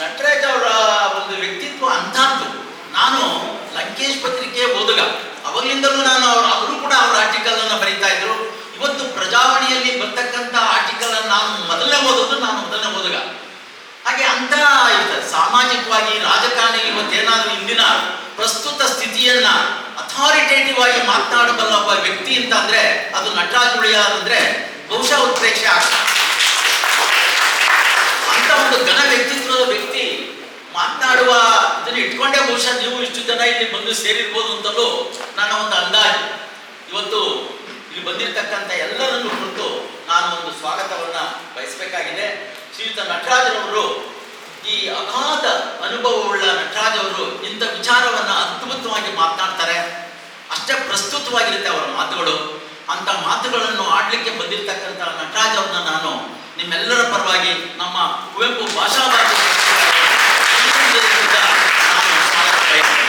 ನಟರಾಜ್ ಅವರ ಒಂದು ವ್ಯಕ್ತಿತ್ವ ಅಂಥದ್ದು ನಾನು ಲಂಕೇಶ್ ಪತ್ರಿಕೆ ಓದುಗ. ಅವಾಗಲಿಂದಲೂ ನಾನು ಅವರು ಅವರು ಕೂಡ ಅವರ ಆರ್ಟಿಕಲ್ ಅನ್ನು ಬರೀತಾ ಇದ್ರು. ಇವತ್ತು ಪ್ರಜಾವಾಣಿಯಲ್ಲಿ ಬರ್ತಕ್ಕಂಥ ಆರ್ಟಿಕಲ್ ಅನ್ನು ನಾನು ಮೊದಲನೇ ಓದೋದು ನಾನು ಮೊದಲನೇ ಓದುಗ. ಹಾಗೆ ಅಂತ ಇರ್ತದೆ ಸಾಮಾಜಿಕವಾಗಿ ರಾಜಕಾರಣಿ ಇವತ್ತೇನಾದ್ರೂ ಇಂದಿನ ಪ್ರಸ್ತುತ ಸ್ಥಿತಿಯನ್ನ ಅಥಾರಿಟೇಟಿವ್ ಆಗಿ ಮಾತನಾಡಬಲ್ಲ ಒಬ್ಬ ವ್ಯಕ್ತಿ ಅಂತ ಅಂದ್ರೆ ಅದು ನಟರಾಜ್ ಉಳಿಯ ಅಂದ್ರೆ ಬಹುಶಃ ಉತ್ಪ್ರೇಕ್ಷೆ ಬಹುಶಃ ನೀವು ಇಷ್ಟು ಜನ ಇಲ್ಲಿ ಬಂದು ಸೇರಿರ್ಬೋದು ಅಂತಲೂ ನನ್ನ ಒಂದು ಅಂದಾಜು. ಇವತ್ತು ಇಲ್ಲಿ ಬಂದಿರತಕ್ಕಂಥ ಎಲ್ಲರನ್ನು ಕುರಿತು ನಾನು ಒಂದು ಸ್ವಾಗತವನ್ನ ಬಯಸಬೇಕಾಗಿದೆ. ಶ್ರೀಯುತ ನಟರಾಜರವರು ಈ ಅಗಾಧ ಅನುಭವವುಳ್ಳ ನಟರಾಜವರು ಇಂಥ ವಿಚಾರವನ್ನ ಅದ್ಭುತವಾಗಿ ಮಾತನಾಡ್ತಾರೆ. ಅಷ್ಟೇ ಪ್ರಸ್ತುತವಾಗಿರುತ್ತೆ ಅವರ ಮಾತುಗಳು. ಅಂತ ಮಾತುಗಳನ್ನು ಆಡ್ಲಿಕ್ಕೆ ಬಂದಿರತಕ್ಕಂಥ ನಟರಾಜವನ್ನ ನಾನು ನಿಮ್ಮೆಲ್ಲರ ಪರವಾಗಿ ನಮ್ಮ ಕುವೆಂಪು ಭಾಷಾ ಭಾರತಿ ನಾನು ಸ್ವಾಗತ ಬಯಸ್ತೇನೆ.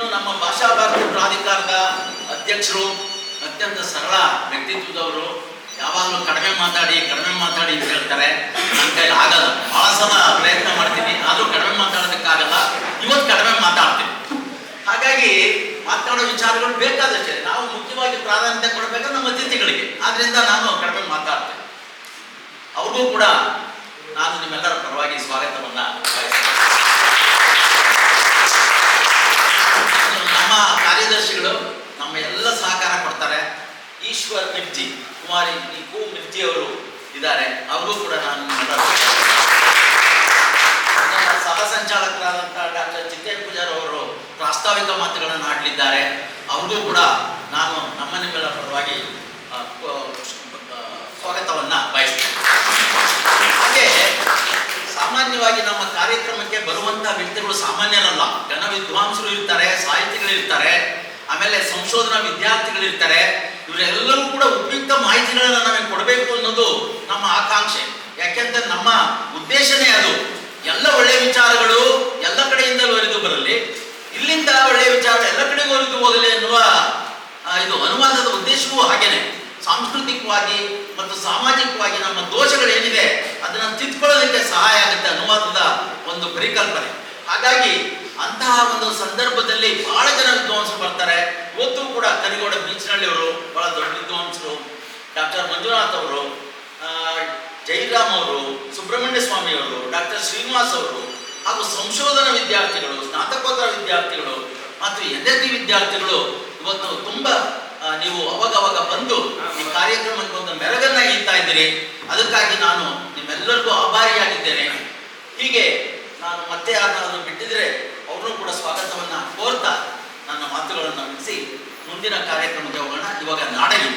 ಇನ್ನು ನಮ್ಮ ಭಾಷಾ ಭಾರತಿ ಪ್ರಾಧಿಕಾರದ ಅಧ್ಯಕ್ಷರು ಅತ್ಯಂತ ಸರಳ ವ್ಯಕ್ತಿತ್ವದವರು ಯಾವಾಗಲೂ ಕಡಿಮೆ ಮಾತಾಡಿ ಕಡಿಮೆ ಮಾತಾಡಿ ಅಂತ ಹೇಳ್ತಾರೆ. ನನ್ನ ಕೈಲಿ ಆಗಲ್ಲ. ಬಹಳ ಸಲ ಪ್ರಯತ್ನ ಮಾಡ್ತೀನಿ. ಆದರೂ ಕಡಿಮೆ ಮಾತಾಡೋದಕ್ಕಾಗಲ್ಲ. ಇವತ್ತು ಕಡಿಮೆ ಮಾತಾಡ್ತೀನಿ. ಹಾಗಾಗಿ ಮಾತಾಡೋ ವಿಚಾರಗಳು ಬೇಕಾದಷ್ಟೇ. ನಾವು ಮುಖ್ಯವಾಗಿ ಪ್ರಾಧಾನ್ಯತೆ ಕೊಡಬೇಕು ನಮ್ಮ ಅತಿಥಿಗಳಿಗೆ. ಆದ್ರಿಂದ ನಾನು ಕಡಿಮೆ ಮಾತಾಡ್ತೇನೆ. ಅವ್ರಿಗೂ ಕೂಡ ನಾನು ನಿಮ್ಮೆಲ್ಲರ ಪರವಾಗಿ ಸ್ವಾಗತವನ್ನ ಬಯಸ್ತೇನೆ ನಮ್ಮ ಕಾರ್ಯದರ್ಶಿಗಳು ನಮ್ಮ ಎಲ್ಲ ಸಹಕಾರ ಕೊಡ್ತಾರೆ ಈಶ್ವರ್ ಮಿರ್ಜಿ ಕುಮಾರಿ ಕು ಮಿರ್ಜಿ ಅವರು ಇದ್ದಾರೆ. ಅವ್ರಿಗೂ ಕೂಡ ನಾನು ನನ್ನ ಸಹ ಸಂಚಾಲಕರಾದಂತಹ ಡಾಕ್ಟರ್ ಚಿತ್ತೇನ್ ಪೂಜಾರ್ ಅವರು ಪ್ರಾಸ್ತಾವಿಕ ಮಾತುಗಳನ್ನು ಆಡಲಿದ್ದಾರೆ. ಅವ್ರಿಗೂ ಕೂಡ ನಾನು ನಮ್ಮ ನಿಮ್ಮೆಲ್ಲ ಪರವಾಗಿ ಸ್ವಾಗತವನ್ನ ಬಯಸ್ತೇನೆ. ಹಾಗೆ ಸಾಮಾನ್ಯವಾಗಿ ನಮ್ಮ ಕಾರ್ಯಕ್ರಮಕ್ಕೆ ಬರುವಂತಹ ವ್ಯಕ್ತಿಗಳು ಸಾಮಾನ್ಯರಲ್ಲ. ಜನ ವಿದ್ವಾಂಸರು ಇರ್ತಾರೆ, ಸಾಹಿತಿಗಳು ಇರ್ತಾರೆ. ಆಮೇಲೆ ಸಂಶೋಧನಾ ವಿದ್ಯಾರ್ಥಿಗಳು ಇರ್ತಾರೆ. ಇವರೆಲ್ಲರೂ ಕೂಡ ಉಪಯುಕ್ತ ಮಾಹಿತಿಗಳನ್ನು ನಮಗೆ ಕೊಡಬೇಕು ಅನ್ನೋದು ನಮ್ಮ ಆಕಾಂಕ್ಷೆ. ಯಾಕೆಂದ್ರೆ ನಮ್ಮ ಉದ್ದೇಶನೇ ಅದು. ಎಲ್ಲ ಒಳ್ಳೆಯ ವಿಚಾರಗಳು ಎಲ್ಲ ಕಡೆಯಿಂದಲೂ ಒಲಿದು ಬರಲಿ, ಇಲ್ಲಿಂದ ಒಳ್ಳೆಯ ವಿಚಾರ ಎಲ್ಲ ಕಡೆಗೂ ಒಲಿದು ಹೋಗಲಿ ಎನ್ನುವ ಇದು ಅನುವಾದದ ಉದ್ದೇಶವೂ ಹಾಗೇನೆ. ಸಾಂಸ್ಕೃತಿಕವಾಗಿ ಮತ್ತು ಸಾಮಾಜಿಕವಾಗಿ ನಮ್ಮ ದೋಷಗಳೇನಿದೆ ಅದನ್ನು ತಿದ್ಕೊಳ್ಳೋದಕ್ಕೆ ಸಹಾಯ ಆಗುತ್ತೆ ಅನುವಾದದ ಒಂದು ಪರಿಕಲ್ಪನೆ. ಹಾಗಾಗಿ ಅಂತಹ ಒಂದು ಸಂದರ್ಭದಲ್ಲಿ ಬಹಳ ಜನ ವಿದ್ವಾಂಸರು ಬರ್ತಾರೆ. ಕೂಡ ಕರಿಗೋಡ ಬೀಚ್ನಳ್ಳಿ ಅವರು ಬಹಳ ದೊಡ್ಡ ವಿದ್ವಾಂಸರು ಡಾಕ್ಟರ್ ಮಂಜುನಾಥ್ ಅವರು ಜೈರಾಮ್ ಅವರು, ಸುಬ್ರಹ್ಮಣ್ಯ ಸ್ವಾಮಿ ಅವರು, ಡಾಕ್ಟರ್ ಶ್ರೀನಿವಾಸ್ ಅವರು ಹಾಗೂ ಸಂಶೋಧನಾ ವಿದ್ಯಾರ್ಥಿಗಳು, ಸ್ನಾತಕೋತ್ತರ ವಿದ್ಯಾರ್ಥಿಗಳು ಮತ್ತು ಎನ್ ವಿದ್ಯಾರ್ಥಿಗಳು ಇವತ್ತು ತುಂಬಾ ನೀವು ಅವಾಗ ಅವಾಗ ಬಂದು ಈ ಕಾರ್ಯಕ್ರಮಕ್ಕೆ ಒಂದು ಮೆರಗನ್ನ ಇಡ್ತಾ ಇದ್ದೀರಿ. ಅದಕ್ಕಾಗಿ ನಾನು ನಿಮ್ಮೆಲ್ಲರಿಗೂ ಆಭಾರಿಯಾಗಿದ್ದೇನೆ. ಹೀಗೆ ನಾನು ಮತ್ತೆ ಯಾರನ್ನಾದರೂ ಬಿಟ್ಟಿದ್ರೆ ಅವ್ರನ್ನೂ ಕೂಡ ಸ್ವಾಗತವನ್ನ ಕೋರ್ತಾ ನನ್ನ ಮಾತುಗಳನ್ನು ಮುಗಿಸಿ ಮುಂದಿನ ಕಾರ್ಯಕ್ರಮಕ್ಕೆ ಹೋಗೋಣ. ಇವಾಗ ನಾಡಗಿ